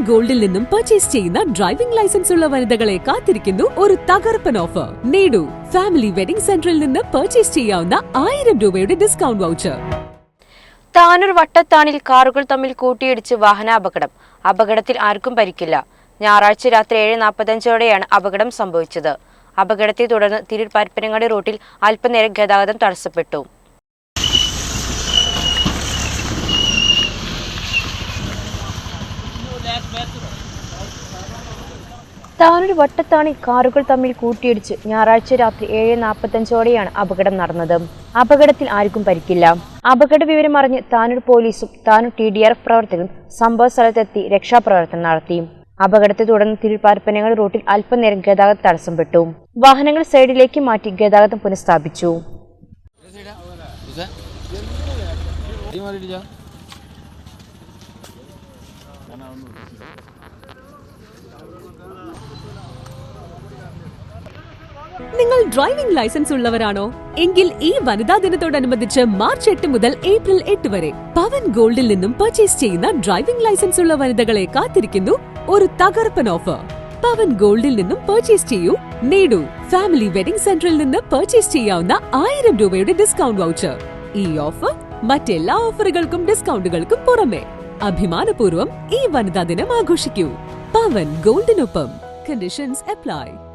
ഗോൾഡിൽ നിന്നും പർച്ചേസ് ചെയ്യുന്ന driving licence ഉള്ള വനിതകളെ കാത്തിരിക്കുന്നു ഒരു തകർപ്പൻ ഓഫർ നേടൂ ഫാമിലി വെഡിംഗ് സെന്ററിൽ നിന്ന് പർച്ചേസ് ചെയ്യാവുന്ന ആയിരം രൂപയുടെ ഡിസ്കൗണ്ട് വൗച്ചർ താനൂർ വട്ടത്താണിൽ കാറുകൾ തമ്മിൽ കൂട്ടിയിടിച്ച് വാഹനാപകടം. അപകടത്തിൽ ആർക്കും പരിക്കില്ല. ഞായറാഴ്ച രാത്രി ഏഴ് നാൽപ്പത്തഞ്ചോടെയാണ് അപകടം സംഭവിച്ചത്. അപകടത്തെ തുടർന്ന് തിരൂർ പരപ്പനങ്ങാടി റൂട്ടിൽ അല്പനേരം ഗതാഗതം തടസ്സപ്പെട്ടു. താനൂർ വട്ടത്താണി കാറുകൾ തമ്മിൽ കൂട്ടിയിടിച്ച് ഞായറാഴ്ച രാത്രി ഏഴ് നാൽപ്പത്തഞ്ചോടെയാണ് അപകടം നടന്നത്. അപകടത്തിൽ ആർക്കും പരിക്കില്ല. അപകട വിവരം അറിഞ്ഞ് താനൂർ പോലീസും Tanur T D R F പ്രവർത്തകരും സംഭവ സ്ഥലത്തെത്തി രക്ഷാപ്രവർത്തനം നടത്തി. അപകടത്തെ തുടർന്ന് തിരുപ്പാർപ്പനങ്ങൾ റൂട്ടിൽ അല്പനേരം ഗതാഗത തടസ്സപ്പെട്ടു വാഹനങ്ങൾ സൈഡിലേക്ക് മാറ്റി ഗതാഗതം പുനഃസ്ഥാപിച്ചു. നിങ്ങൾ ഡ്രൈവിംഗ് ലൈസൻസ് ഉള്ളവരാണോ? എങ്കിൽ ഈ വനിതാ ദിനത്തോടനുബന്ധിച്ച് മാർച്ച് എട്ട് മുതൽ ഏപ്രിൽ എട്ട് വരെ പവൻ ഗോൾഡിൽ നിന്നും പർച്ചേസ് ചെയ്യുന്ന ഡ്രൈവിംഗ് ലൈസൻസ് ഉള്ള വനിതകളെ കാത്തിരിക്കുന്നു ഒരു തകർപ്പൻ ഓഫർ പവൻ ഗോൾഡിൽ നിന്നും പർച്ചേസ് ചെയ്യൂ. നേടൂ. ഫാമിലി വെഡിംഗ് സെന്ററിൽ നിന്ന് പർച്ചേസ് ചെയ്യാവുന്ന ആയിരം രൂപയുടെ ഡിസ്കൗണ്ട് വൗച്ചർ ഈ ഓഫർ മറ്റെല്ലാ ഓഫറുകൾക്കും ഡിസ്കൗണ്ടുകൾക്കും പുറമെ. അഭിമാനപൂർവം ഈ വനിതാ ദിനം ആഘോഷിക്കൂ. പവൻ ഗോൾഡിനൊപ്പം. Conditions apply